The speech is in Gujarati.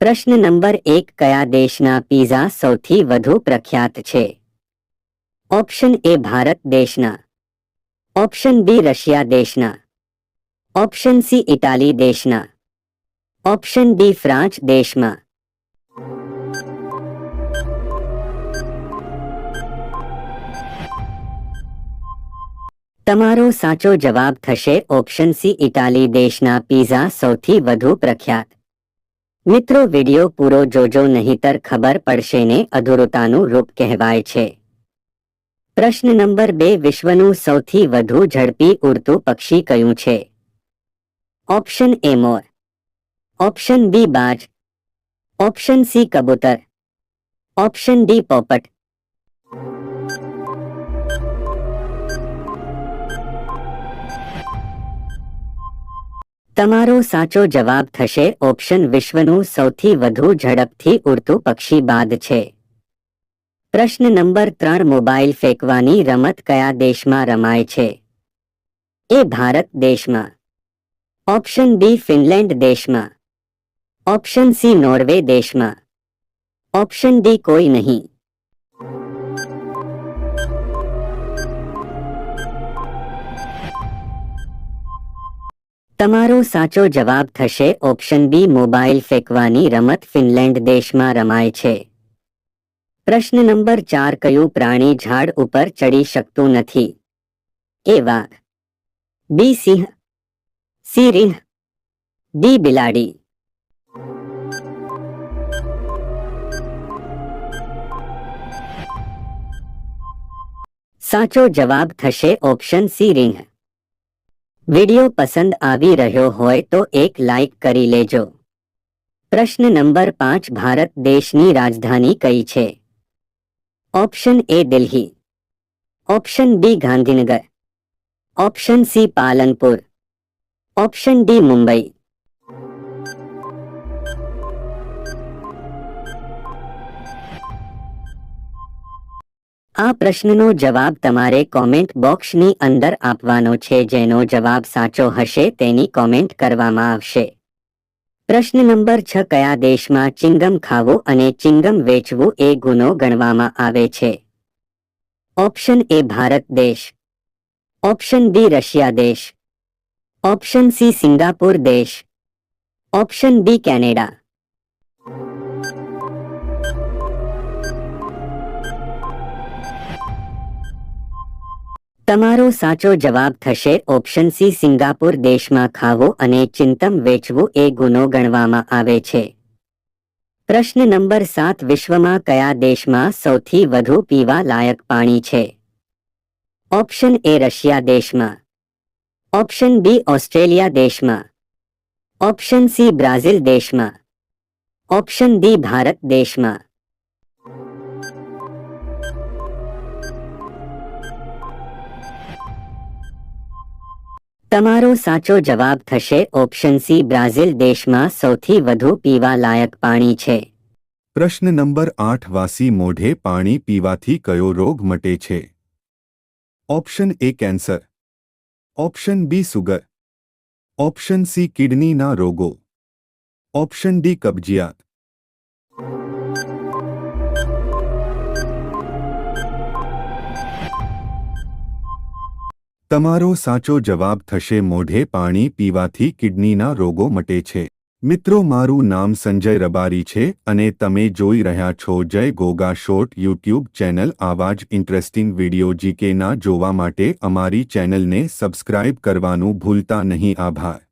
પ્રશ્ન નંબર એક, કયા દેશના પીઝા સૌથી વધુ પ્રખ્યાત છે? ઓપ્શન એ ભારત દેશના. ઓપ્શન બી રશિયા દેશના. ઓપ્શન સી ઇટાલી દેશના. ઓપ્શન ડી ફ્રાન્સ દેશમાં. તમારો સાચો જવાબ થશે ઓપ્શન સી ઇટાલી દેશના પીઝા સૌથી વધુ પ્રખ્યાત. મિત્રો, વીડિયો પૂરો જોજો, નહીતર ખબર પડશે ને અધૂરતાનું રૂપ કહેવાય છે. પ્રશ્ન નંબર બે, વિશ્વનું સૌથી વધુ ઝડપી ઉડતું પક્ષી કયું છે? ઓપ્શન એ મોર. ઓપ્શન બી બાજ. ઓપ્શન સી કબૂતર. ઓપ્શન ડી પોપટ. તમારો સાચો જવાબ થશે. ઓપ્શન વિશ્વનું સૌથી વધુ ઝડપથી ઉડતું પક્ષી બાદ છે. પ્રશ્ન નંબર ત્રણ, મોબાઈલ ફેંકવાની રમત કયા દેશમાં રમાય છે? એ ભારત દેશમાં. ઓપ્શન બી, ફિનલેન્ડ દેશમાં. ઓપ્શન સી, નોર્વે દેશમાં. ઓપ્શન ડી, કોઈ નહીં. તમારો સાચો જવાબ થશે. ઓપ્શન બી, મોબાઈલ ફેંકવાની રમત ફિનલેન્ડ દેશમાં રમાય છે. પ્રશ્ન નંબર ચાર, કયું પ્રાણી ઝાડ ઉપર ચડી શકતું નથી? એ વાઘ. બી, સિંહ. સી, રીંહ. ડી, બિલાડી. સાચો જવાબ થશે ઓપ્શન સી, રીંહ. વિડિયો પસંદ આવી રહ્યો હોય તો એક લાઈક કરી લેજો. પ્રશ્ન નંબર પાંચ, ભારત દેશની રાજધાની કઈ છે? Option A Delhi. Option B Gandhinagar. Option C Palanpur. Option D Mumbai. આ પ્રશ્નનો જવાબ તમારે કોમેન્ટ બોક્સની અંદર આપવાનો છે, જેનો જવાબ સાચો હશે તેની કોમેન્ટ કરવામાં આવશે. પ્રશ્ન નંબર છ, કયા દેશમાં ચિંગમ ખાવું અને ચિંગમ વેચવું એ ગુનો ગણવામાં આવે છે? ઓપ્શન એ ભારત દેશ. ઓપ્શન બી રશિયા દેશ. ઓપ્શન સી સિંગાપુર દેશ. Option B Canada. તમારો સાચો જવાબ થશે. ઓપ્શન સી સિંગાપુર દેશમાં ખાવું અને ચિંતમ વેચવું એ ગુનો ગણવામાં આવે છે. પ્રશ્ન નંબર સાત, વિશ્વમાં કયા દેશમાં સૌથી વધુ પીવા લાયક પાણી છે? ઓપ્શન એ રશિયા દેશમાં. ઓપ્શન બી ઓસ્ટ્રેલિયા દેશમાં. ઓપ્શન સી બ્રાઝિલ દેશમાં. ઓપ્શન ડી ભારત દેશમાં. તમારો સાચો જવાબ થશે. ઓપ્શન સી, બ્રાઝિલ દેશમાં સૌથી વધુ પીવા લાયક પાણી છે. પ્રશ્ન નંબર આઠ, વાસી મોઢે પાણી પીવાથી કયો રોગ મટે છે? Option A, cancer. Option B, sugar. Option C, કિડનીના રોગો. ઓપ્શન ડી, કબજિયાત. તમારો સાચો જવાબ થશે, મોઢે પાણી પીવાથી કિડનીના રોગો મટે છે. મિત્રો, મારું નામ સંજય રબારી છે અને તમે જોઈ રહ્યા છો જય ગોગા શોર્ટ યુટ્યુબ ચેનલ. આવા જ ઇન્ટરેસ્ટિંગ વીડિયો જીકેના જોવા માટે અમારી ચેનલને સબસ્ક્રાઇબ કરવાનું ભૂલતા નહીં. આભાર.